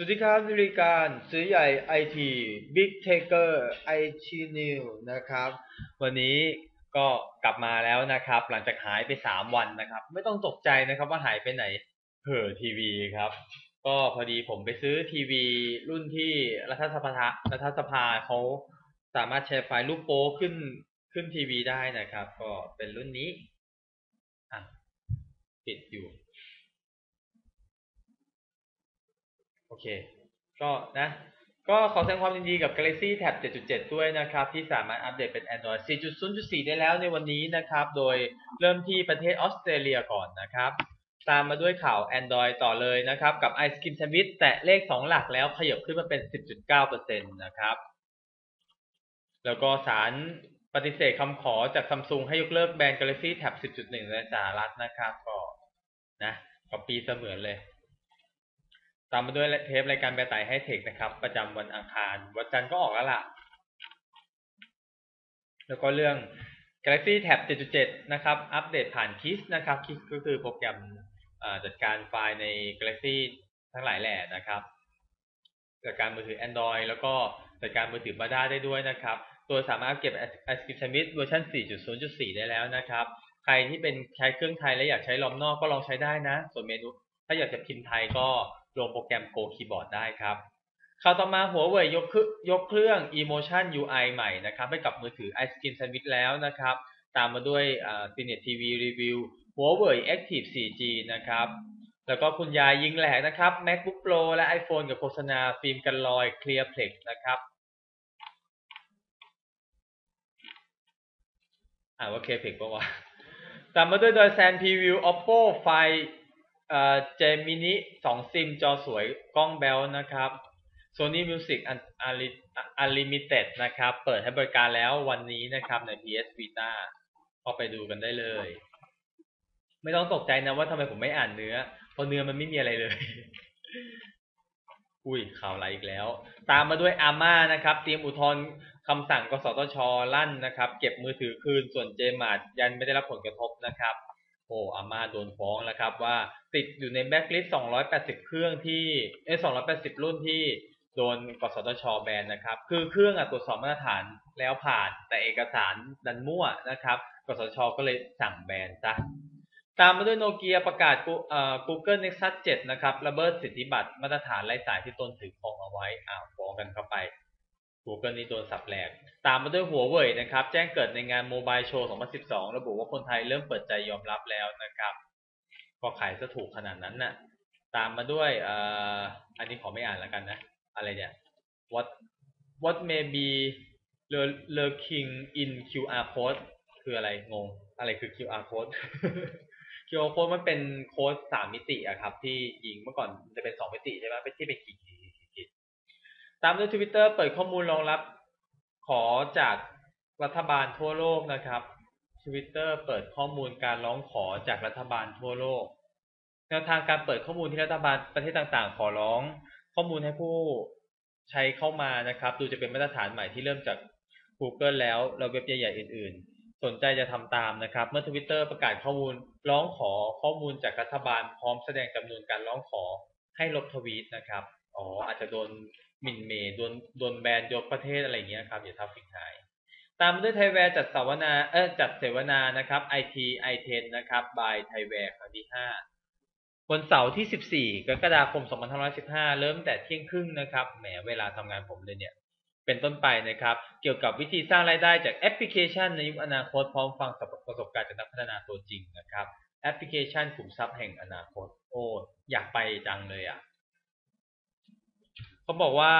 สวัสดีครับบริการซื้อใหญ่ไอทีบิ๊กเทเกอร์ไอทีนิวนะครับ วันนี้ก็กลับมาแล้วนะครับ หลังจากหายไปสามวันนะครับ ไม่ต้องตกใจนะครับว่าหายไปไหนเห่อทีวีครับ ก็พอดีผมไปซื้อทีวีรุ่นที่รัฐสภารัฐสภาเขาสามารถแชร์ไฟล์รูปโป้ขึ้นขึ้นทีวีได้นะครับ ก็เป็นรุ่นนี้อะปิดอยู่ โอ เค ก็นะ ก็ขอแสดงความยินดีกับ Galaxy Tab 7.7 ด้วยนะครับ ที่สามารถอัปเดตเป็น Android 4.0.4 ได้แล้วในวันนี้นะครับ โดยเริ่มที่ประเทศออสเตรเลียก่อนนะครับ ตามมาด้วยข่าว Android ต่อเลยนะครับ กับ Ice Cream Sandwich แตะเลข 2 หลักแล้วขยับขึ้นมาเป็น 10.9%นะครับ แล้วก็สารปฏิเสธคำขอจากซัมซุงให้ยกเลิกแบน Galaxy Tab 10.1 ในสหรัฐนะครับก็นะก็ปีเสมือนเลย ตามมาด้วยเทปรายการแบร์ไต่ให้เทคนะครับ ประจำวันอังคาร วันจันทร์ก็ออกแล้วล่ะ แล้วก็เรื่อง Galaxy Tab 7.7 นะครับ อัปเดตผ่าน Kiss นะครับ Kiss ก็คือโปรแกรมจัดการไฟล์ใน Galaxy ทั้งหลายแหล่นะครับ จัดการมือถือ Android แล้วก็จัดการมือถือ Bada ได้ด้วยนะครับ ตัวสามารถเก็บ Ice Cream Sandwich เวอร์ชัน4.0.4 ได้แล้วนะครับ ใครที่เป็นใช้เครื่องไทยและอยากใช้ลอมนอกก็ลองใช้ได้นะ ส่วนเมนู ถ้าอยากจะพิมพ์ไทยก็ ลงโปรแกรม Go Keyboard ได้ครับข่าวต่อมาหัวเว่ยยกยกเครื่อง Emotion UI ใหม่นะครับให้กับมือถือ Ice Cream Sandwich แล้วนะครับ ตามมาด้วย Cinet TV Review หัวเว่ย Active 4G นะครับ แล้วก็คุณยายยิงแหลกนะครับ MacBook Pro และ iPhone กับโฆษณาฟิล์มกันรอย Clearplex นะครับอ่าว่า Clearplex ปะวะตามมาด้วยโดย Sam Preview Oppo ไฟเอ่อ เจมินิสองซิมจอสวยกล้องแบลนะครับ Sony Music Unlimited นะครับ เปิดให้บริการแล้ววันนี้นะครับใน PS Vita ก็ไปดูกันได้เลย ไม่ต้องตกใจนะว่าทำไมผมไม่อ่านเนื้อ เพราะเนื้อมันไม่มีอะไรเลย อุ้ยข่าวอะไรอีกแล้ว ตามมาด้วยอาม่านะครับ เตรียมอุทธรณ์คำสั่งกสทช ลั่นนะครับ เก็บมือถือคืนส่วนเจมาร์ยันไม่ได้รับผลกระทบนะครับ โอ้อาม่าโดนฟ้องแล้วครับว่าติดอยู่ในแบ็กลิสต์280 เครื่องที่เอ้280 รุ่นที่โดนกสทชแบนนะครับ คือเครื่องอะตรวจสอบมาตรฐานแล้วผ่านแต่เอกสารดันมั่วนะครับ กสทชก็เลยสั่งแบนซะตามมาด้วยโนเกียประกาศ Google Nexus 7 นะครับระเบิดสิทธิบัตรมาตรฐานไร้สายที่ตนถือครองเอาไว้อ้าวฟ้องกันเข้าไป Google นี่โดนสับแหลก ตามมาด้วยหัวเว่ยนะครับ แจ้งเกิดในงานโมบายโชว์ 2012 ระบุว่าคนไทยเริ่มเปิดใจยอมรับแล้วนะครับ ก็ขายซะถูกขนาดนั้นน่ะ ตามมาด้วยออันนี้ขอไม่อ่านแล้วกันนะ อะไรเนี่ย what what may be lurking in QR code คืออะไรงง อะไรคือ QR code QR code มันเป็นโค้ดสามมิติอะครับ ที่ยิงเมื่อก่อนจะเป็นสองมิติใช่ไหมเป็นที่เป็นขีด ตามด้วย Twitter เปิดข้อมูลรองรับขอจากรัฐบาลทั่วโลกนะครับ Twitter เปิดข้อมูลการร้องขอจากรัฐบาลทั่วโลกแนวทางการเปิดข้อมูลที่รัฐบาลประเทศต่างๆ ขอร้อง ข้อมูลให้ผู้ใช้เข้ามานะครับ ดูจะเป็นมาตรฐานใหม่ที่เริ่มจาก Google แล้วแล้วเว็บใหญ่ๆอื่น ๆ สนใจจะทำตามนะครับ เมื่อ Twitter ประกาศข้อมูลร้องขอข้อมูลจากรัฐบาลพร้อมแสดงจำนวนการร้องขอให้ลบทวีตนะครับอ๋ออาจจะโดน หมิ่นเมย์โดนโดนแบนยกประเทศอะไรเงี้ยครับอย่าทำฟิกหายตามด้วยไทยแวร์จัดเสวนาเออจัดเสวนานะครับ IT i10 นะครับ by ไทยแวร์ครั้งที่ห้าวันเสาร์ที่ 14 กรกฎาคม 2515 เริ่มแต่เที่ยงครึ่งนะครับ แหมเวลาทำงานผมเลยเนี่ย เป็นต้นไปนะครับ เกี่ยวกับวิธีสร้างรายได้จากแอปพลิเคชันในยุคอนาคตพร้อมฟังประสบการณ์จากนักพัฒนาตัวจริงนะครับ แอปพลิเคชันขุมทรัพย์แห่งอนาคต โอ้ อยากไปจังเลยอะ เขาบอกว่า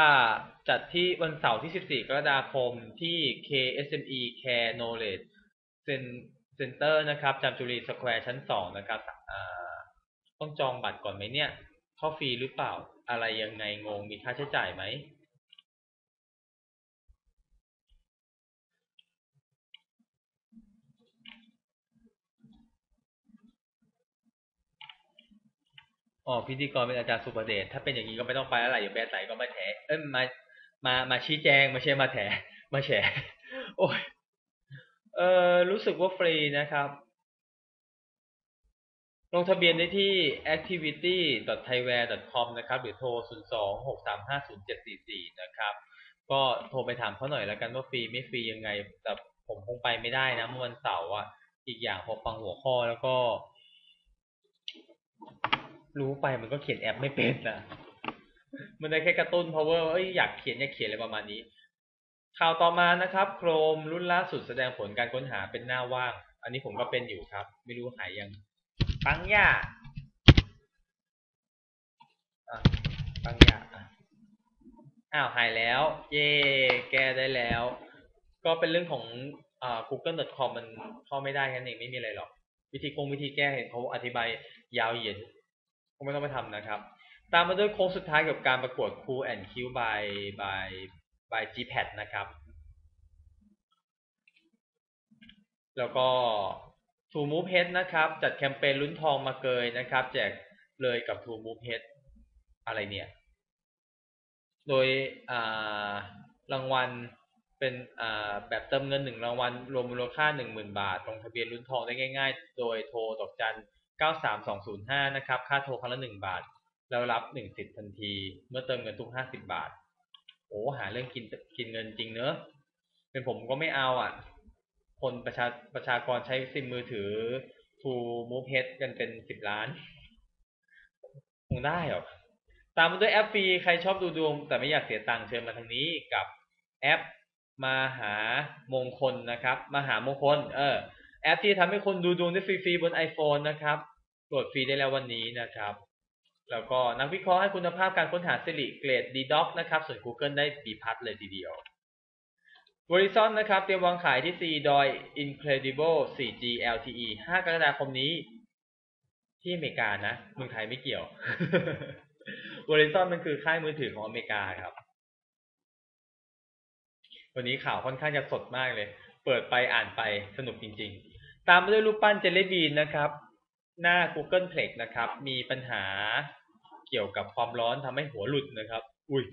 จัดที่วันเสาร์ที่ 14 กรกฎาคมที่ KSME Care Knowledge Center นะครับจามจุรีสแควร์ชั้น 2 นะครับต้องจองบัตรก่อนไหมเนี่ยเข้าฟรีหรือเปล่าอะไรยังไงงงมีค่าใช้จ่ายไหม อ๋อพิธีกรเป็นอาจารย์สุประเดชถ้าเป็นอย่างนี้ก็ไม่ต้องไปแล้วหละอย่าแบนไตก็มาแถเอ้ยมามามาชี้แจงไม่ใช่มาแถมาแฉโอ้ยเออรู้สึกว่าฟรีนะครับ ลงทะเบียนได้ที่ activity.thaiware.com นะครับ หรือโทร 026350744 นะครับ ก็โทรไปถามเขาหน่อยแล้วกันว่าฟรีไม่ฟรียังไง แต่ผมคงไปไม่ได้นะเมื่อวันเสาร์อะ อีกอย่างพอฟังหัวข้อแล้วก็ รู้ไปมันก็เขียนแอปไม่เป็นนะมันได้แค่กระตุ้น power ว่าเอ้ยอยากเขียนอยากเขียนอะไรประมาณนี้ ข่าวต่อมานะครับโครมรุ่นล่าสุดแสดงผลการค้นหาเป็นหน้าว่าง อันนี้ผมก็เป็นอยู่ครับ ไม่รู้หายยังปังย่าปังย่างอ้าวหายแล้ว เย่แก้ได้แล้ว ก็เป็นเรื่องของอ่า google.com มันเข้าไม่ได้แค่นั้นเองไม่มีอะไรหรอก วิธีคงวิธีแก้เห็นเขาอธิบายยาวเหยียด คงไม่ต้องไปทำนะครับ ตามมาด้วยโค้งสุดท้ายกับการประกวด Cool and Q by by by GPAD นะครับ แล้วก็ True Move Head นะครับ จัดแคมเปญลุ้นทองมาเกยนะครับ แจกเลยกับ True Move Head อะไรเนี่ย โดยรางวัลเป็นแบบเติมเงินหนึ่งรางวัลรวมมูลค่าหนึ่งหมื่นบาทลงทะเบียนลุ้นทองได้ง่าย ๆ โดยโทรดอกจัน เก้าสามสองศูนย์ห้านะครับ ค่าโทรครั้งละหนึ่งบาท แล้วรับหนึ่งสิทธิ์ทันที เมื่อเติมเงินทุกห้าสิบบาท โอ้หาเรื่องกินกินเงินจริงเนอะ เป็นผมก็ไม่เอาอะ คนประชาประชากรใช้ซิมมือถือ True Move Head กันเป็นสิบล้าน คงได้หรอ ตามมาด้วยแอปฟรี ใครชอบดูดวง แต่ไม่อยากเสียตังค์เชิญมาทางนี้กับแอปมาหามงคลนะครับ มาหามงคล เออ แอปที่ทำให้คนดูดวงได้ฟรีๆบน iPhone นะครับ โหลดฟรีได้แล้ววันนี้นะครับ แล้วก็นักวิเคราะห์ให้คุณภาพการค้นหาสิริเกรด d d o c นะครับ ส่วน Google ได้ B พัทเลยทีเดียว Verizon นะครับ เตรียมวางขายที่ C ดอย Incredible 4G LTE 5 กรกฎาคมนี้ ที่อเมริกานะเมืองไทยไม่เกี่ยว Verizon มันคือค่ายมือถือของอเมริกาครับ วันนี้ข่าวค่อนข้างจะสดมากเลย เปิดไปอ่านไปสนุกจริง ๆ ตามมาด้วยรูปปั้นเจลลี่บีนนะครับ หน้า Google Plex นะครับ มีปัญหาเกี่ยวกับความร้อนทำให้หัวหลุดนะครับ อุ้ย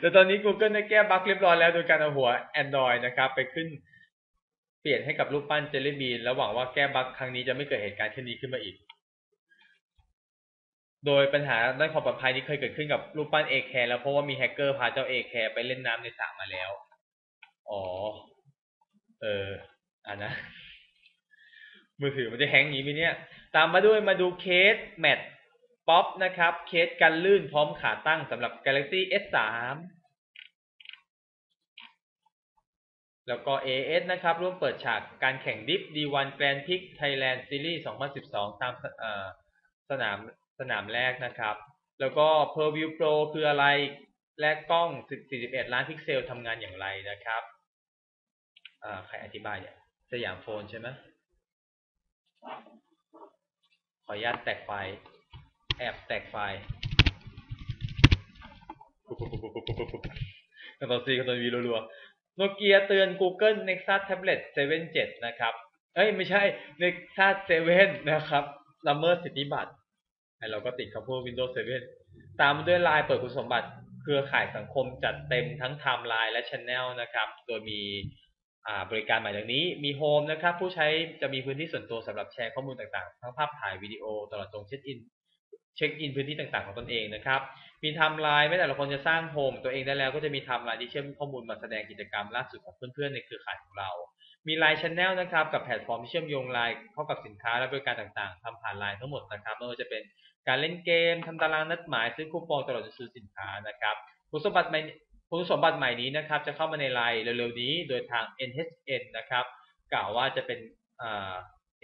แต่ตอนนี้ Google ได้แก้บั๊กเรียบร้อยแล้วโดยการเอาหัว Android นะครับ ไปขึ้นเปลี่ยนให้กับรูปปั้นเจลลี่บีนแล้วหวังว่าแก้บั๊กครั้งนี้จะไม่เกิดเหตุการณ์เช่นนี้ขึ้นมาอีก โดยปัญหาด้านความปลอดภัยนี้เคยเกิดขึ้นกับรูปปั้นเอแคร์แล้วเพราะว่ามีแฮกเกอร์พาเจ้าเอแคร์ไปเล่นน้ำในสระมาแล้ว อ๋อ เอออ่านะ มือถือมันจะแฮงอย่างนี้ไหมเนี่ยตามมาด้วยมาดูเคสแมทป๊อปนะครับ เคสกันลื่นพร้อมขาตั้งสำหรับ Galaxy S3 แล้วก็ AS นะครับ ร่วมเปิดฉากการแข่งดิฟ D1 Grand Prix Thailand Series 2012 ตามสนามสนามแรกนะครับ แล้วก็ Purview Pro คืออะไร และกล้อง 41 ล้านพิกเซลทำงานอย่างไรนะครับอ่าใครอธิบายเนี่ย สยามโฟนใช่ไหม ขออนุญาตแตกไฟล์แอบแตกไฟล์กันต่อซีกันต่อวีรัวๆโนเกียเตือน Google Nexus Tablet 7 7 นะครับ เอ้ย ไม่ใช่ Nexus 7 นะครับละเมิดสิทธิบัตรไอเราก็ติดคำพูด Windows 7 ตามด้วยไลน์เปิดคุณสมบัติ เครือข่ายสังคมจัดเต็มทั้งไทม์ไลน์และ Channel นะครับ โดยมี บริการใหม่ดังนี้มีโฮมนะครับ ผู้ใช้จะมีพื้นที่ส่วนตัวสำหรับแชร์ข้อมูลต่างๆ ทั้งภาพถ่ายวิดีโอตลอดจงเช็คอินเช็คอินพื้นที่ต่างๆของตนเองนะครับ มีไทม์ไลน์ไม่แต่ละคนจะสร้างโฮมตัวเองได้แล้วก็จะมีไทม์ไลน์ที่เชื่อมข้อมูลมาแสดงกิจกรรมล่าสุดของเพื่อนๆในเครือข่ายของเรา มีไลน์ช Channel นะครับ กับแพลตฟอร์มที่เชื่อมโยงไลน์เข้ากับสินค้าและบริการต่างๆทำผ่านไลน์ทั้งหมดนะครับไม่ว่าจะเป็นการเล่นเกมทำตารางนัดหมายซื้อคูปองตลอดจนซื้อสินค้านะครับคุณสมบัติใคุณสมบัติใหม่นี้นะครับจะเข้ามาในไลน์เร็วๆนี้โดยทาง NHN นะครับ กล่าวว่าจะเป็นอ่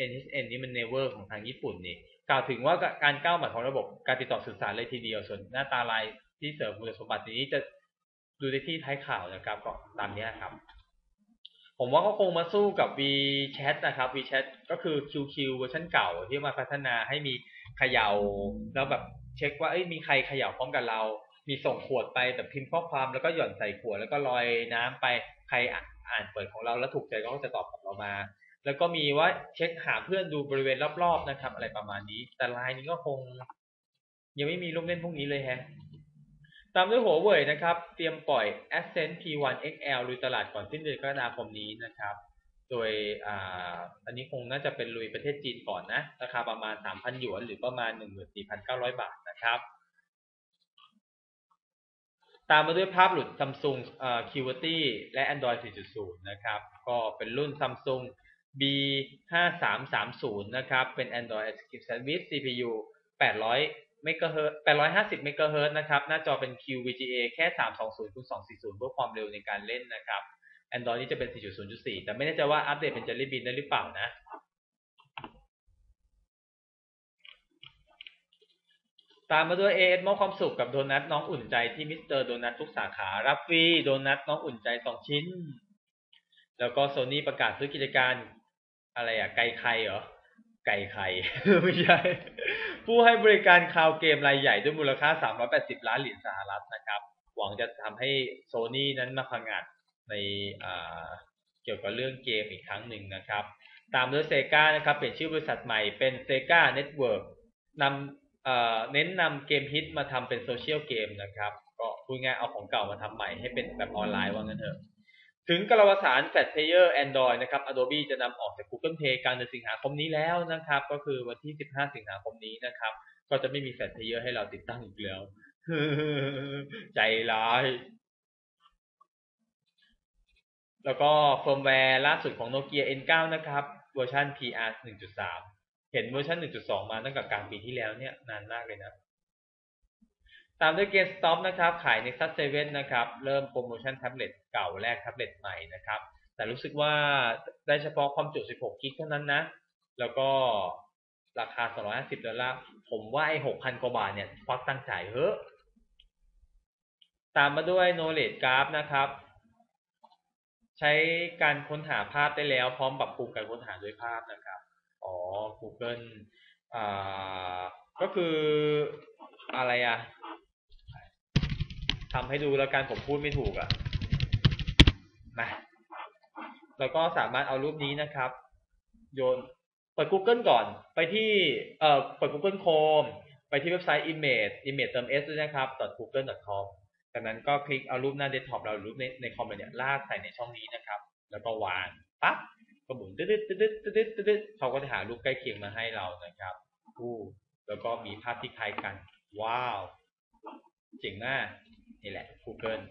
NHN นี่มันเนเวอร์ของทางญี่ปุ่นนี่กล่าวถึงว่าการก้าวใหม่ของระบบการติดต่อสื่อสารเลยทีเดียวส่วนหน้าตาไลน์ที่เสริมคุณสมบัตินี้จะดูได้ที่ท้ายข่าวนะครับก็ตามนี้ครับ ผมว่าเขาคงมาสู้กับ WeChat นะครับ WeChat ก็คือ QQ เวอร์ชันเก่าที่มาพัฒนาให้มีเขย่าแล้วแบบเช็คว่ามีใครเขย่าพร้อมกับเรา มีส่งขวดไปแบบพิมพ์ข้อความแล้วก็หย่อนใส่ขวดแล้วก็ลอยน้ำไปใครอ่านเปิดของเราแล้วถูกใจก็จะตอบกลับเรามา แล้วก็มีว่าเช็คหาเพื่อนดูบริเวณรอบๆนะครับ อะไรประมาณนี้ แต่ไลน์นี้ก็คง ยังไม่มีลูกเล่นพวกนี้เลยแฮะตามด้วยหัวเว่ยนะครับ เตรียมปล่อย Ascend P1 XL ลุยตลาดก่อนสิ้นเดือนกรกฎาคมนี้นะครับ โดยออันนี้คงน่าจะเป็นลุยประเทศจีนก่อนนะ ราคาประมาณ 3,000 หยวน หรือประมาณ 14,900 บาทนะครับ ตามมาด้วยภาพหลุด Samsung QWERTY และ Android 4.0 นะครับ ก็เป็นรุ่น Samsung B5330 นะครับ เป็น Android Executive Service CPU 800เมกะเฮิร์850เมกะเฮิร์นะครับ หน้าจอเป็น QVGA แค่ 320คูณ240 เพื่อความเร็วในการเล่นนะครับ Android นี่จะเป็น 4.0.4 แต่ไม่แน่ใจว่าอัปเดตเป็น Jelly Bean ได้หรือเปล่านะ ตามมาด้วย AS มอบความสุขกับโดนัทน้องอุ่นใจที่มิสเตอร์โดนัททุกสาขา รับฟรีโดนัทน้องอุ่นใจ2ชิ้น แล้วก็โซนี่ประกาศซื้อกิจการ อะไรอะไก่ไข่เหรอ ไก่ไข่ ไม่ใช่ ผู้ให้บริการคาวเกมรายใหญ่ด้วยมูลค่า 380 ล้านเหรียญสหรัฐนะครับ หวังจะทำให้โซนี่นั้นมาพังอาจในเกี่ยวกับเรื่องเกมอีกครั้งหนึ่งนะครับ ตามด้วยเซกานะครับ เปลี่ยนชื่อบริษัทใหม่เป็นเซกาเน็ตเวิร์กนำ เน้นนำเกมฮิตมาทำเป็นโซเชียลเกมนะครับ ก็พูดง่ายเอาของเก่ามาทำใหม่ให้เป็นแบบออนไลน์ว่างั้นเถอะ ถึงกระวสารแฟลชเพลเยอร์ Android นะครับ Adobe จะนำออกจาก Google Play กลางเดือนสิงหาคมนี้แล้วนะครับ ก็คือวันที่ 15 สิงหาคมนี้นะครับ ก็จะไม่มีแฟลชเพลเยอร์ให้เราติดตั้งอีกแล้ว ใจร้ายแล้วก็เฟิร์มแวร์ล่าสุดของ Nokia N9 นะครับ เวอร์ชัน PR 1.3 เห็นเวอร์ชัน1.2 มาตั้งแต่กลางปีที่แล้วเนี่ยนานมากเลยนะ ตามด้วย GameStop นะครับ ขาย Nexus 7นนะครับ เริ่มโปรโมชั่นแท็บเล็ตเก่าแลกแท็บเล็ตใหม่นะครับ แต่รู้สึกว่าได้เฉพาะความจุ 16 กิกเท่านั้นนะ แล้วก็ราคา 250 ดอลลาร์ ผมว่าไอ้ 6,000 กว่าบาทเนี่ยควักตังจ่ายเถอตามมาด้วย Knowledge Graph นะครับ ใช้การค้นหาภาพได้แล้ว พร้อมปรับปรุงการค้นหาด้วยภาพนะครับ อ๋อ Google อ่า ก็คืออะไรอะทำให้ดูแล้วกันผมพูดไม่ถูกอะมาแล้วก็สามารถเอารูปนี้นะครับ โยนเปิด Google ก่อน ไปที่เอ่อเปิด Google Chrome ไปที่เว็บไซต์ image image เติม s ด้วยนะครับ .google.com จากนั้นก็คลิกเอารูปหน้าเดสก์ท็อปเรารูปในในคอมเนี่ยลากใส่ในช่องนี้นะครับ แล้วก็วางปั๊บ ก็หมุนตึ๊ดตึ๊ดตึ๊ดตึ๊ดตึ๊ดตึ๊ดตึ๊ดเขาก็จะหารูปใกล้เคียงมาให้เรานะครับอู้แล้วก็มีภาพที่คล้ายกัน ว้าว เจ๋งมาก นี่แหละ Google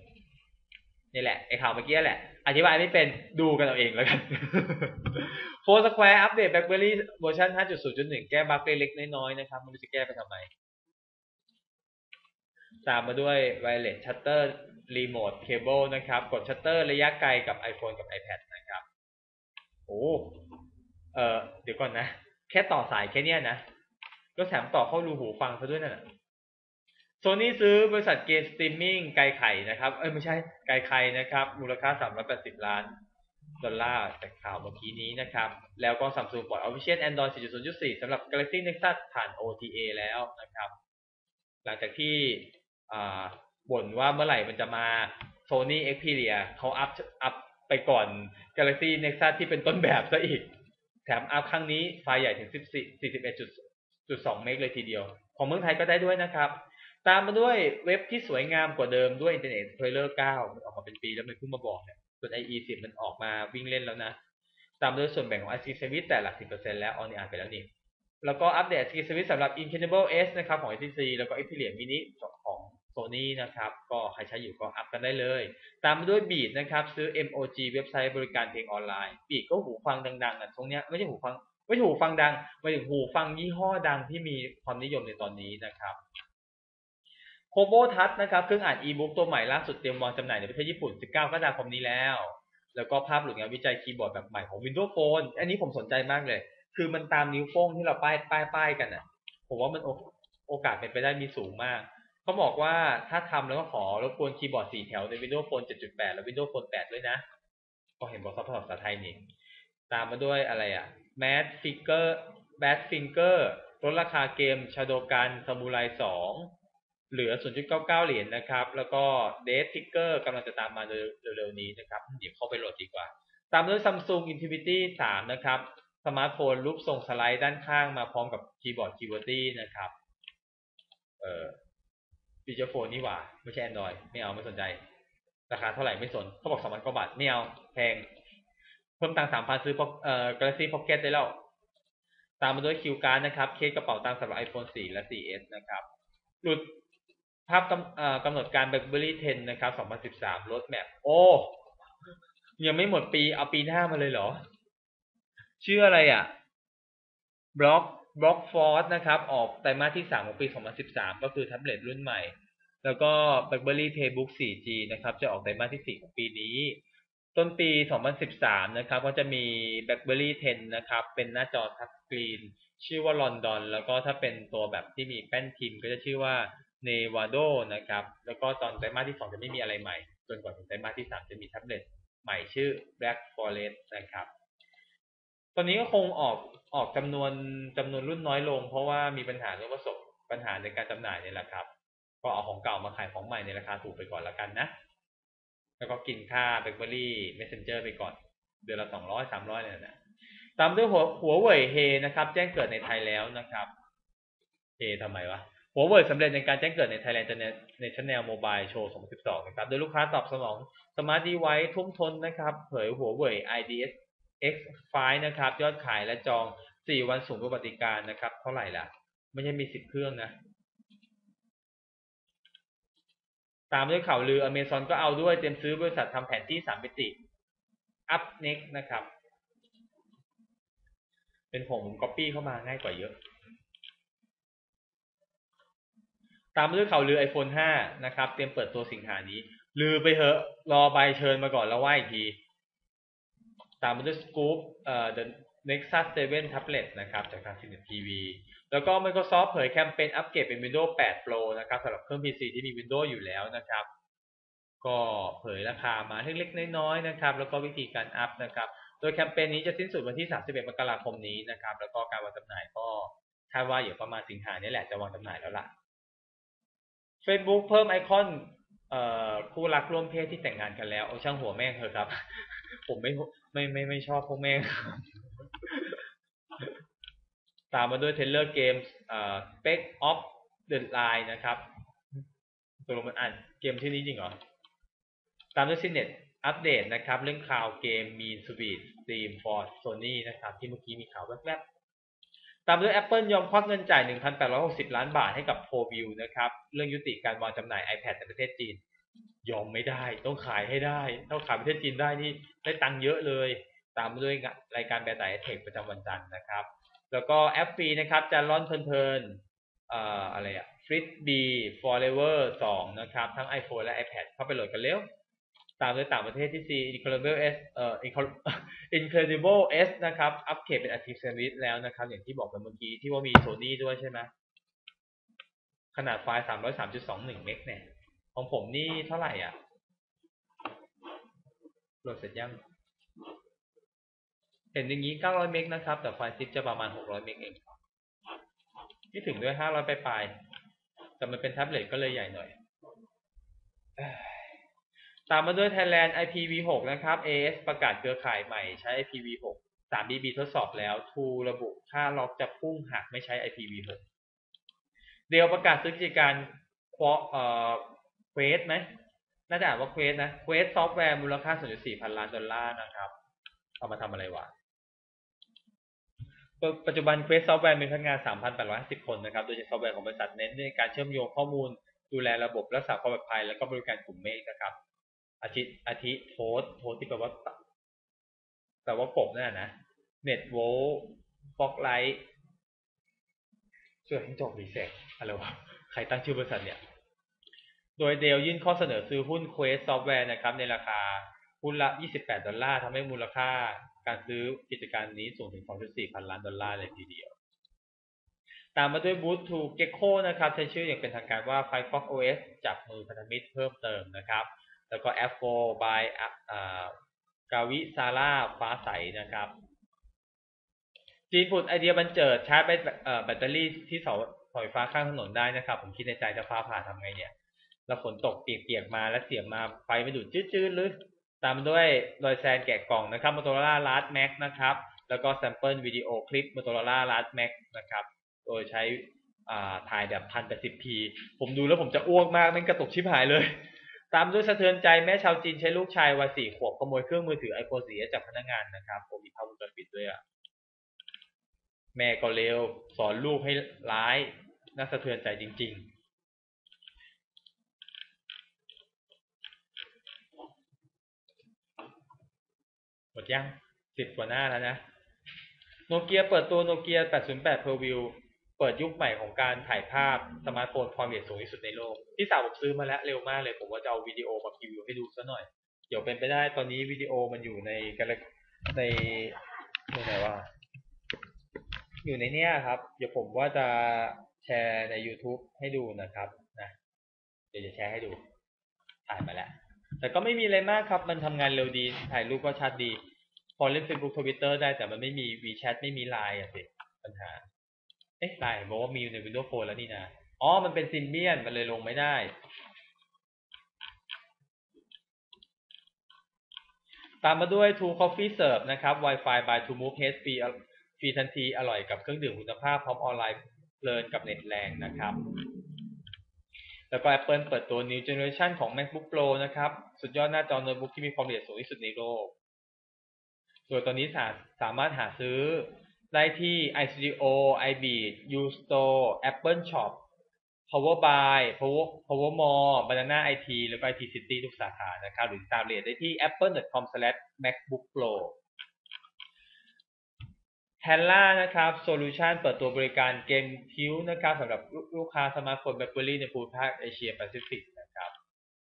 นี่แหละ ไอ้ข่าวเมื่อกี้แหละ อธิบายไม่เป็นดูกันเอาเองแล้วกันโฟร์สแควร์อัปเดต BlackBerry เวอร์ชัน5.0.1 แก้บั๊กเล็กๆน้อยๆนะครับไม่รู้จะแก้ไปทำไม ตามมาด้วย Wireless Shutter Remote Cable นะครับ กดชัตเตอร์ระยะไกลกับ iPhone กับ iPad นะครับ โอ้เออเดี๋ยวก่อนนะ แค่ต่อสายแค่เนี้ยนะ ก็แถมต่อเข้ารูหูฟังซะด้วยนะ่ะโซนี่ซื้อบริษัทเกมสตรีมมิ่งไกลไข่นะครับ เอ้ยไม่ใช่ไกลไข่นะครับ มูลค่า 380 ล้านดอลลาร์จากข่าวเมื่อกี้นี้นะครับ แล้วก็ Samsung ปล่อย Official Android 4.0.4 สำหรับ Galaxy Nexus ผ่าน OTA แล้วนะครับ หลังจากที่บ่นว่าเมื่อไหร่มันจะมา Sony Xperia เขาอัพอัพ ไปก่อน Galaxy Nexus ที่เป็นต้นแบบซะอีก แถมอัพครั้งนี้ไฟล์ใหญ่ถึง 41.2 เมกเลยทีเดียว ของเมืองไทยก็ได้ด้วยนะครับ ตามมาด้วยเว็บที่สวยงามกว่าเดิมด้วย Internet Explorer 9 มันออกมาเป็นปีแล้วมันเพิ่งมาบอกเนี่ยส่วน IE 10มันออกมาวิ่งเล่นแล้วนะ ตามด้วยส่วนแบ่งของ IC Service แต่หลัก 10%แล้วออนนี่อ่านไปแล้วนี่แล้วก็อัปเดต IC Service สำหรับ Incredible S นะครับของ HTC แล้วก็ Xperia Mini ของ Sony นะครับ ก็ใครใช้อยู่ก็อัพกันได้เลย ตามมาด้วย Beat นะครับ ซื้อ MOG เว็บไซต์บริการเพลงออนไลน์ Beat ก็หูฟังดังๆอะตรงเนี้ยไม่ใช่หูฟังไม่ใช่หูฟังดังหมายถึงหูฟังยี่ห้อดังที่มีความนิยมในตอนนี้นะครับโคโบทัชนะครับเครื่องอ่านอีบุ๊กตัวใหม่ล่าสุดเตรียมวางจำหน่ายในประเทศญี่ปุ่น 19กรกฎาคมนี้แล้ว แล้วก็ภาพหลุดงานวิจัยคีย์บอร์ดแบบใหม่ของ Windows Phone อันนี้ผมสนใจมากเลย คือมันตามนิ้วโป้งที่เราป้ายป้ายป้ายกันอะ ผมว่ามันโอโอกาสเป็นไปได้มีสูงมาก เขาบอกว่าถ้าทำแล้วก็ขอรบกวนคีย์บอร์ด4แถวใน Windows Phone 7.8 และ Windows Phone 8 ด้วยนะก็เห็นบอกซัพพอร์ตภาษาไทยนี่ตามมาด้วยอะไรอะ Mad Finger Bad Finger ลดราคาเกม Shadow Gun Samurai 2 เหลือ 0.99 เหรียญนะครับ แล้วก็ Dead Trigger กำลังจะตามมาเร็วๆนี้นะครับ เดี๋ยวเข้าไปโหลดดีกว่า ตามด้วย Samsung Infinity 3 นะครับ สมาร์ทโฟนรูปทรงสไลด์ด้านข้างมาพร้อมกับคีย์บอร์ด QWERTY นะครับ เออ ฟีเจอร์โฟนนี่หว่าไม่ใช่ Android ไม่เอาไม่สนใจ ราคาเท่าไหร่ไม่สนเขาบอกสองพันกว่าบาทไม่เอาแพง เพิ่มตังสามพันซื้อเอ่อ Galaxy Pocket ได้แล้ว ตามมาด้วยคิวการ์ดนะครับ เคสกระเป๋าตังค์สำหรับ iPhone 4 และ 4S นะครับ หลุดภาพกำกำหนดการ BlackBerry 10 นะครับ 2013รถแมพโอ้ยังไม่หมดปี เอาปีหน้ามาเลยเหรอ ชื่ออะไรอะ บล็อก บล็อกฟอร์สนะครับ ออกไตรมาสที่3ของปี 2013 ก็คือแท็บเล็ตรุ่นใหม่ แล้วก็ BlackBerry Playbook 4G นะครับ จะออกไตรมาสที่ 4 ของปีนี้ ต้นปี 2013 นะครับ ก็จะมี BlackBerry 10 นะครับ เป็นหน้าจอทัชสกรีน ชื่อว่า London แล้วก็ถ้าเป็นตัวแบบที่มีแป้นพิมพ์ก็จะชื่อว่า Nevado นะครับ แล้วก็ตอนไตรมาสที่ 2 จะไม่มีอะไรใหม่ จนกว่าถึงไตรมาสที่ 3 จะมีแท็บเล็ตใหม่ชื่อ Black Forest นะครับ ตอนนี้ก็คงออกออกจำนวนจำนวนรุ่นน้อยลง เพราะว่ามีปัญหาเรื่องประสบปัญหาในการจำหน่ายนี่แหละครับ ก็เอาของเก่ามาขายของใหม่ในราคาถูกไปก่อนละกันนะ แล้วก็กินค่า BlackBerry Messenger ไปก่อน เดือนละสองร้อยสามร้อยเนี่ยนะตามด้วยหัวหัวเว่ยเฮนะครับ แจ้งเกิดในไทยแล้วนะครับเฮทำไมวะหัวเว่ยสำเร็จในการแจ้งเกิดใน Thailand International Mobile Show 2012 นะครับ โดยลูกค้าตอบสนองสมาร์ทดีไวท์ทุ่มทนนะครับ เผยหัวเว่ย IDS X5 นะครับ ยอดขายและจอง 4 วันสูงกว่าปฏิการนะครับ เท่าไหร่ล่ะ ไม่ใช่มี 10 เครื่องนะ ตามด้วยข่าวลือ Amazon ก็เอาด้วยเตรียมซื้อบริษัททำแผนที่3มิติ Up Next นะครับ เป็นผมผม copy เข้ามาง่ายกว่าเยอะ ตามด้วยข่าวลือ iPhone 5 นะครับ เตรียมเปิดตัวสิงหานี้ ลือไปเถอะรอใบเชิญมาก่อนแล้วว่าอีกที ตามมาด้วย Scoop เอ่อ The Nexus 7 Tablet นะครับจากทาง Cinet TV แล้วก็ Microsoft เผยแคมเปญอัปเกรดเป็น Windows 8 Pro นะครับสำหรับเครื่อง PC ที่มี Windows อยู่แล้วนะครับ ก็เผยราคามาเล็กๆน้อยๆนะครับ แล้วก็วิธีการอัพนะครับ โดยแคมเปญนี้จะสิ้นสุดวันที่ 31 มกราคมนี้นะครับ แล้วก็การวางจำหน่ายก็คาดว่าอยู่ประมาณสิงหาเนี่ยแหละจะวางจำหน่ายแล้วล่ะ Facebook เพิ่มไอคอนเอ่อคู่รักร่วมเพศที่แต่งงานกันแล้วเอาช่างหัวแม่งเถอะครับ ผมไม่ไม่ไม่ไม่ชอบพวกแม่งตามมาด้วยเทเลอร์เกมสเอ่อ Spec of the Line นะครับตกลงมันอ่านเกมชื่อนี้จริงเหรอ ตามด้วยซินเน็ตอัปเดตนะครับ เรื่องข่าวเกมมีสวีทสตรีมฟอร์ดโซนี่นะครับ ที่เมื่อกี้มีข่าวแวบๆตามด้วย Apple ยอมควักเงินจ่าย 1,860 ล้านบาทให้กับ ProView นะครับ เรื่องยุติการวางจำหน่าย iPad ในประเทศจีน ยอมไม่ได้ ต้องขายให้ได้ถ้าขายประเทศจีนได้นี่ได้ตังค์เยอะเลย ตามด้วยรายการแบร์ไต่เทคประจำวันจันทร์นะครับ แล้วก็แอปฟรีนะครับจะล่อนเพลินๆเอ่ออะไรอะ Frisbee Forever 2นะครับ ทั้ง iPhone และ iPad เข้าไปโหลดกันเร็ว ตามด้วยต่างประเทศที่ C Incredible S เอ่อ Incredible S นะครับ อัปเกรดเป็น Active Service แล้วนะครับ อย่างที่บอกไปเมื่อกี้ที่ว่ามี Sony ด้วยใช่ไหมขนาดไฟล์ 303.21 เมกเนี่ย ของผมนี่เท่าไหร่อะโหลดเสร็จยัง เห็นอย่างนี้ 900 เมกนะครับ แต่ไฟล์ซิปจะประมาณ 600 เมกเองที่ถึงด้วย 500 ไปลายๆแต่มันเป็นแท็บเล็ตก็เลยใหญ่หน่อย ตามมาด้วย Thailand IPv6 นะครับ AS ประกาศเครือข่ายใหม่ใช้ IPv6 3BB ทดสอบแล้วทูระบุค่าล็อกจะพุ่งหากไม่ใช้ IPv6 เดียวประกาศซื้อกิจการควอเอ่อ เควสไหมน่าจะอ่านว่าเควสนะเควสซอฟต์แวร์มูลค่า 0.4 พันล้านดอลลาร์นะครับ เอามาทำอะไรวะปัจจุบันเควสซอฟต์แวร์มีพนักงาน 3,850 คนนะครับ โดยใช้ซอฟต์แวร์ของบริษัทเน้นในการเชื่อมโยงข้อมูล ดูแลระบบรักษาความปลอดภัย และก็บริการกลุ่มเมฆนะครับ อาทิอาทิโทสโทสที่แปลว่าแปลว่ากบนั่นนะเน็ตโวลฟอกไลท์ช่วยให้จบรีเซ็ตอะไรวะ ใครตั้งชื่อบริษัทเนี่ย โดยเดลยื่นข้อเสนอซื้อหุ้นเควสซอฟต์แวร์นะครับ ในราคาหุ้นละ 28 ดอลลาร์ทำให้มูลค่าการซื้อกิจการนี้สูงถึง 2.4 พันล้านดอลลาร์เลยทีเดียว ตามมาด้วยบูธทูเกโคนะครับ ใช้ชื่ออย่างเป็นทางการว่า Firefox OS จับมือพันธมิตรเพิ่มเติมนะครับ แล้วก็ F4 by กาวิซาร่าฟ้าใสนะครับจีนผุดไอเดียบันเจิดชาร์จแบตเตอรี่ที่เสาไฟฟ้าข้างถนนได้นะครับ ผมคิดในใจจะฟ้าผ่าทำไงเนี่ย แล้วฝนตกเปียกๆมาแล้วเสียบมาไฟไม่ดูดจืดๆหรือตามด้วยรอยแซนแกะกล่องนะครับ Motorola Large Max นะครับ แล้วก็แซมเปิลวิดีโอคลิป Motorola Large Max นะครับ โดยใช้ถ่ายแบบพันแปดสิบพีผมดูแล้วผมจะอ้วกมากมันกระตุกชิบหายเลย ตามด้วยสะเทือนใจแม่ชาวจีนใช้ลูกชายวัยสี่ขวบขโมยเครื่องมือถือไอโฟนสีจากพนักงานนะครับ ผมมีภาพวงจรปิดด้วยอะแม่ก็เร็วสอนลูกให้ร้ายน่าสะเทือนใจจริง ๆ หมดยังสิบกว่าหน้าแล้วนะโนเกียเปิดตัวโนเกีย 808 Per View เปิดยุคใหม่ของการถ่ายภาพสมาร์ทโฟนความละเอียดสูงที่สุดในโลก ที่สาวผมซื้อมาแล้วเร็วมากเลย ผมว่าจะเอาวิดีโอมาพรีวิวให้ดูซะหน่อย เดี๋ยวเป็นไปได้ตอนนี้วิดีโอมันอยู่ในกันในในไหนว่าอยู่ในเนี้ยครับ เดี๋ยวผมว่าจะแชร์ใน YouTube ให้ดูนะครับนะเดี๋ยวจะแชร์ให้ดูถ่ายมาแล้ว แต่ก็ไม่มีอะไรมากครับ มันทำงานเร็วดี ถ่ายรูปก็ชัดดี พอเล่น Facebook Twitter ได้แต่มันไม่มี WeChat ไม่มี Line อะสิปัญหา เอ๊ะ Line บอกว่ามีอยู่ใน Windows Phone แล้วนี่นะ อ๋อ มันเป็นซิมเบียนมันเลยลงไม่ได้ ตามมาด้วย True Coffee Serve นะครับ Wi-Fi by True Move H ฟรีฟรีทันทีอร่อยกับเครื่องดื่มคุณภาพพร้อมออนไลน์เพลินกับเน็ตแรงนะครับ แล้วก็ Apple เปิดตัว New Generation ของ MacBook Pro นะครับ สุดยอดหน้าจอโน้ตบุ๊กที่มีความละเอียดสูงที่สุดในโลกโดยตอนนี้สาสามารถหาซื้อได้ที่ iStudio, iBeat,Ustore, Apple Shop, Power Buy, Power Power Mall, Banana IT แล้วก็ IT City ทุกสาขานะครับ หรือตามเรียนได้ที่ apple.com/macbookpro แ a นล่านะครับโซลูชันเปิดตัวบริการเกมทิวนะครับสำหรับลูกค้าสมาร์ทโฟนแบล็คเบอรี่ในภูมิภาคเอเชียแปซิฟิกนะครับ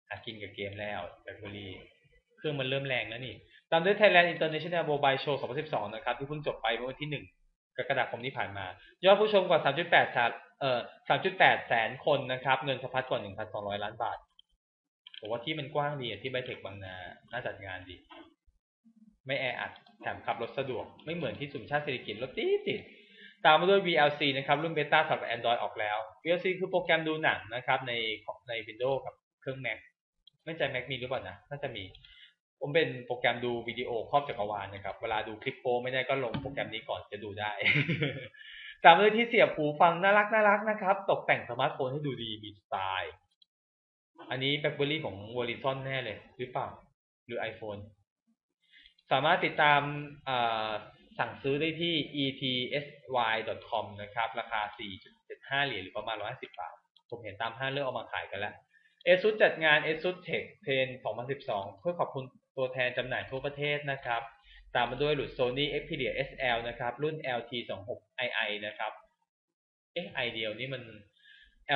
หากินกับเกมแล้วแบล็คเบอรี่เครื่องมันเริ่มแรงแล้วนี่ ตามด้วย Thailand International Mobile Show 2012 นะครับ ที่เพิ่งจบไปเมื่อวันที่ 1 กรกฎาคมที่ผ่านมา ยอดผู้ชมกว่า 3.8แสนเอ่อ3.8 แสนคนนะครับ เงินสะพัดกว่า 1,200 ล้านบาทผมว่าที่มันกว้างดีที่ไบเทคบางนา น่าจัดงานดี ไม่แออัดแถมขับรถสะดวก ไม่เหมือนที่สุมชาติเศรษฐกิจรถติดติดตามมาด้วย VLC นะครับ รุ่นเบต้าสำหรับ Android ออกแล้ว VLC คือโปรแกรมดูหนังนะครับ ในใน Windows กับเครื่อง Mac ไม่ใจ Mac มีหรือเปล่านะน่าจะมี ผมเป็นโปรแกรมดูวิดีโอครอบจักรวาลนะครับ เวลาดูคลิปโปไม่ได้ก็ลงโปรแกรมนี้ก่อนจะดูได้ ตามมาด้วยที่เสียบหูฟังน่ารักน่ารักนะครับ ตกแต่งสมาร์ทโฟนให้ดูดีมีสไตล์ อันนี้แบล็คเบอรี่ของ Verizon แน่เลย หรือเปล่า หรือ iPhone สามารถติดตามสั่งซื้อได้ที่ etsy.com นะครับ ราคา 4.75 เหรียญหรือประมาณ 150 บาท ผมเห็นตามห้างเริ่มเอามาขายกันแล้ว ASUS จัดงาน ASUS Tech Trend 2012 เพื่อขอบคุณตัวแทนจำหน่ายทั่วประเทศนะครับ ตามมาด้วยหลุด Sony Xperia SL นะครับ รุ่น LT26II นะครับ เอ๊ะ i เดียวนี่มัน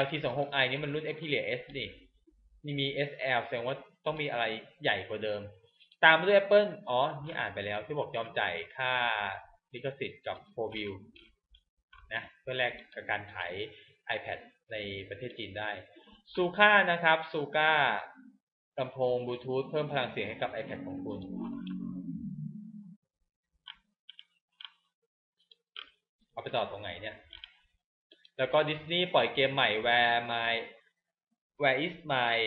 LT26i นี่มันรุ่น Xperia S นี่นี่มี SL แสดงว่าต้องมีอะไรใหญ่กว่าเดิม ตามมาด้วย Apple อ๋อ นี่อ่านไปแล้วที่บอกยอมจ่ายค่าลิขสิทธิ์กับ ProView นะเพื่อแลกกับการขาย iPad ในประเทศจีนได้ซูค่านะครับซูก้าลำโพงบลูทูธเพิ่มพลังเสียงให้กับ iPad ของคุณ เอาไปต่อตรงไหนเนี่ย แล้วก็ดิสนีย์ปล่อยเกมใหม่ Where My Where is My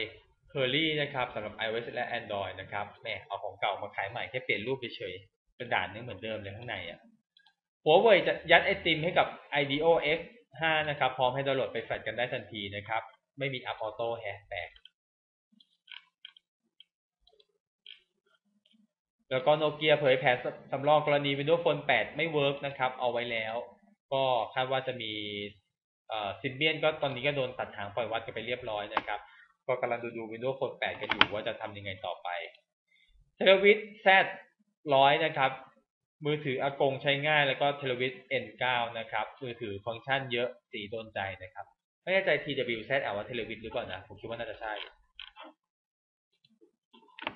Curly นะครับสำหรับ iOS และ Android นะครับแม่เอาของเก่ามาขายใหม่แค่เปลี่ยนรูปเฉยๆเป็นด่านนึงเหมือนเดิมเลยข้างในอะหัวเว่ยจะยัดไอติมให้กับ IDO X 5 นะครับ พร้อมให้ดาวน์โหลดไปแฟลชกันได้ทันทีนะครับ ไม่มีอัพออโต้แฮชแบ็กแล้วก็โนเกียเผยแผนสำรองกรณี Windows Phone 8 ไม่เวิร์กนะครับ เอาไว้แล้ว ก็คาดว่าจะมีซิมเบียนก็ตอนนี้ก็โดนตัดหางปล่อยวัดกันไปเรียบร้อยนะครับ ก็กำลังดูดู Windows Phone 8 กันอยู่ว่าจะทำยังไงต่อไปเทเลวิ Z ร้อยนะครับ มือถืออากงใช้ง่ายแล้วก็เทเลวิ N9 นะครับ มือถือฟังก์ชันเยอะสีโดนใจนะครับ ไม่แน่ใจ TWZ อ่านว่าเทเลวิหรือเปล่านะ ผมคิดว่าน่าจะใช่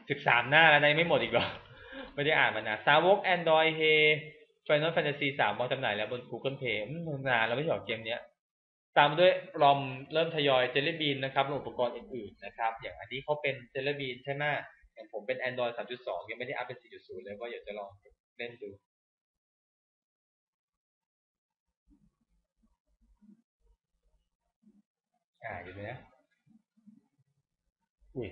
สิบสามหน้าแล้วนะไม่หมดอีกหรอ ไม่ได้อ่านมันนะสาวก Android Hey Final Fantasy 3วางจำหน่ายแล้วบน Google Play นานแล้วไม่ใช่หรอเกมเนี้ย ตามด้วยรอมเริ่มทยอยเจลลี่บีนนะครับอุปกรณ์อื่นๆนะครับ อย่างอันนี้เขาเป็นเจลลี่บีนใช่ไหมอย่างผมเป็น Android 3.2 ยังไม่ได้อัพเป็น 4.0 เลยก็อยากจะลองเล่นดูอ่าอยู่นะอุ้ย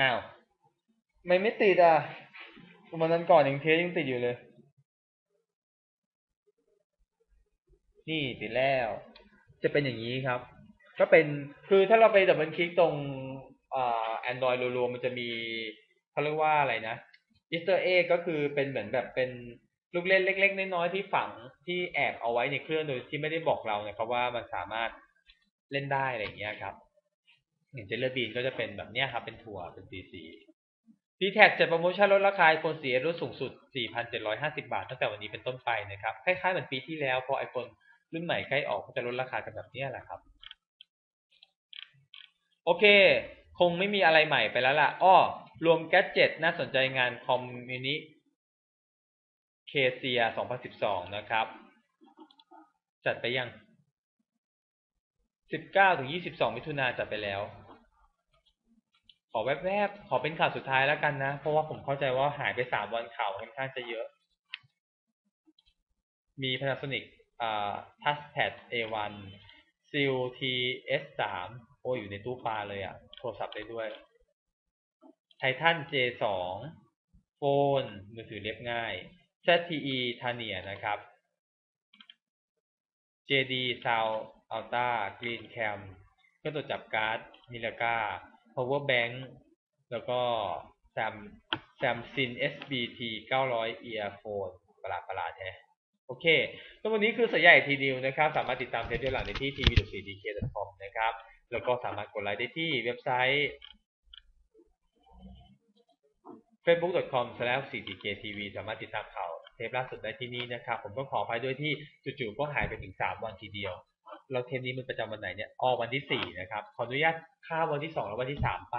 อ้าว ไม่ไม่ติดอะวันนั้นก่อนยังเทสยังติดอยู่เลย นี่ติดแล้ว จะเป็นอย่างนี้ครับ ก็เป็นคือถ้าเราไปดับเบิลคลิกตรงอ่า Android รัวๆมันจะมีเขาเรียกว่าอะไรนะ Easter egg ก็คือเป็นเหมือนแบบเป็นลูกเล่นเล็ก ๆ น้อยๆที่ฝังที่แอบเอาไว้ในเครื่องโดยที่ไม่ได้บอกเรานะครับว่ามันสามารถเล่นได้อะไรอย่างเงี้ยครับอย่างเจลเลอร์บีนก็จะเป็นแบบเนี้ยครับ เป็นถั่วเป็นสีสี ดีแท็กจัดโปรโมชั่นลดราคา iPhone 4รุ่นสูงสุด 4,750 บาท ตั้งแต่วันนี้เป็นต้นไปนะครับ คล้ายๆเหมือนปีที่แล้ว พอ iPhone รุ่นใหม่ใกล้ออกก็จะลดราคากันแบบนี้แหละครับ โอเค คงไม่มีอะไรใหม่ไปแล้วล่ะ อ้อ รวมแกจ็ตน่าสนใจงานคอมมินิเคเซีย 2012 นะครับ จัดไปยัง 19-22 มิถุนาจัดไปแล้ว ขอแวบๆ ขอเป็นข่าวสุดท้ายแล้วกันนะ เพราะว่าผมเข้าใจว่าหายไป3วันข่าวค่อนข้างจะเยอะ มี Panasonic อ่า Touchpad A1 Seal TS3 โอ้อยู่ในตู้ปลาเลยอะ่ะ โทรศัพท์ได้ด้วย Titan J2 โฟน มือถือเรียบง่าย ZTE Tania นะครับ JD Sound Ultra Green Cam เครื่องตรวจจับการ์ด Milaga Power Bank แล้วก็ Sam Samsung SBT 900 Earphone ประหลาดประหลาดแฮะโอเคแล้ววันนี้คือสายใหญ่ทีนิวนะครับ สามารถติดตามเทปย้อนหลังได้ที่ tv.4dk.com นะครับ แล้วก็สามารถกดไลค์ได้ที่เว็บไซต์ facebook.com/4dktv สามารถติดตามข่าวเทปล่าสุดได้ที่นี่นะครับ ผมต้องขออภัยด้วยที่จู่ๆก็หายไปถึง 3 วันทีเดียว เราเทปนี้มันประจำวันไหนเนี่ยออวันที่4นะครับ ขออนุญาตข้ามวันที่2และวันที่3ไป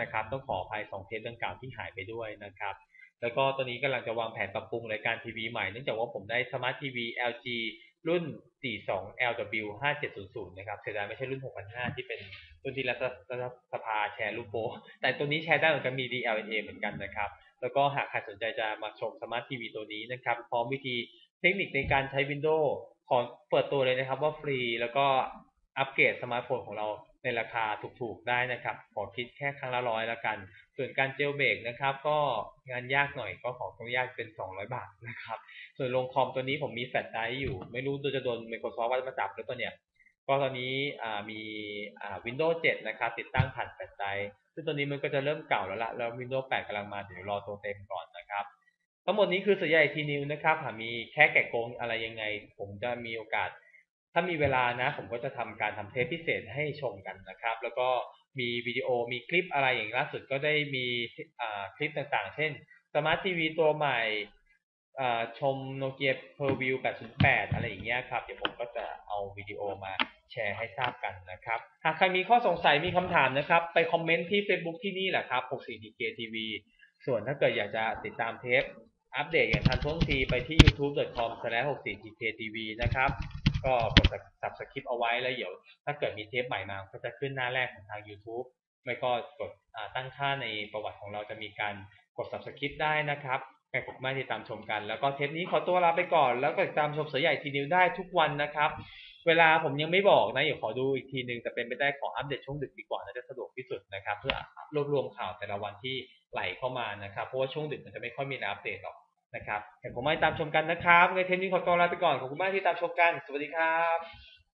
นะครับ ต้องขออภัย2เทปดังกล่าวที่หายไปด้วยนะครับ แล้วก็ตอนนี้กำลังจะวางแผนปรับปรุงรายการทีวีใหม่เนื่องจากว่าผมได้สมาร์ททีวี LG รุ่น 42 LW 5700 นะครับ เสียดายไม่ใช่รุ่น 6005 ที่เป็นรุ่นที่รัฐสภาแชร์ลูกโป แต่ตัวนี้แชร์ได้เหมือนกันมี DLNA เหมือนกันนะครับ แล้วก็หากใครสนใจจะมาชมสมาร์ททีวีตัวนี้นะครับ พร้อมวิธีเทคนิคในการใช้ Windows ขอเปิดตัวเลยนะครับว่าฟรีแล้วก็อัปเกรดสมาร์ทโฟนของเราในราคาถูกๆได้นะครับ ขอคิดแค่ครั้งละร้อยละกัน ส่วนการเจลเบรกนะครับ ก็งานยากหน่อยก็ขออนุญาตเป็น 200 บาทนะครับ ส่วนลงคอมตัวนี้ผมมีแฟลชไดร์อยู่ ไม่รู้จะโดน Microsoft ว่าจะมาจับหรือเปล่าเนี่ยก็ตอนนี้มี Windows 7 นะครับ ติดตั้งผ่านแฟลชไดร์ซึ่งตัวนี้มันก็จะเริ่มเก่าแล้วละแล้ว Windows 8กำลังมาเดี๋ยวรอตัวเต็มก่อนนะครับ ทั้งหมดนี้คือสัญญาทีนิวนะครับหากมีแค่แกะโกงอะไรยังไง ผมจะมีโอกาส ถ้ามีเวลานะ ผมก็จะทำการทำเทปพิเศษให้ชมกันนะครับ แล้วก็มีวิดีโอมีคลิปอะไรอย่างล่าสุดก็ได้มีคลิปต่างๆ เช่นสมาร์ททีวีตัวใหม่ชมโนเกียเพอร์วิว808 อะไรอย่างเงี้ยครับ เดี๋ยวผมก็จะเอาวิดีโอมาแชร์ให้ทราบกันนะครับ หากใครมีข้อสงสัยมีคำถามนะครับ ไปคอมเมนต์ที่ Facebook ที่นี่แหละครับ 64DK TV ส่วนถ้าเกิดอยากจะติดตามเทป อัปเดตอย่างทันท่วงทีไปที่ youtube.com/64dktv นะครับ ก็กด subscribe เอาไว้แล้วเดี๋ยว ถ้าเกิดมีเทปใหม่มาก็จะขึ้นหน้าแรกของทาง YouTube ไม่ก็กดตั้งค่าในประวัติของเราจะมีการกด subscribe ได้นะครับใครกดไม่ติดตามชมกัน แล้วก็เทปนี้ขอตัวลาไปก่อน แล้วก็ติดตามชมเสือใหญ่ทีนิวได้ทุกวันนะครับ เวลาผมยังไม่บอกนะ เดี๋ยวขอดูอีกทีนึงแต่เป็นไปได้ขออัปเดตช่วงดึกดีกว่าน่าจะสะดวกที่สุดนะครับ เพื่อรวบรวมข่าวแต่ละวันที่ไหลเข้ามานะครับ เพราะว่าช่วงดึกมันจะไม่ค่อยมีอัปเดตหรอก นะครับแต่ผมไม่ตามชมกันนะครับในเทปนี้ขอตัวลาไปก่อนขอบคุณมากที่ตามชมกัน สวัสดีครับ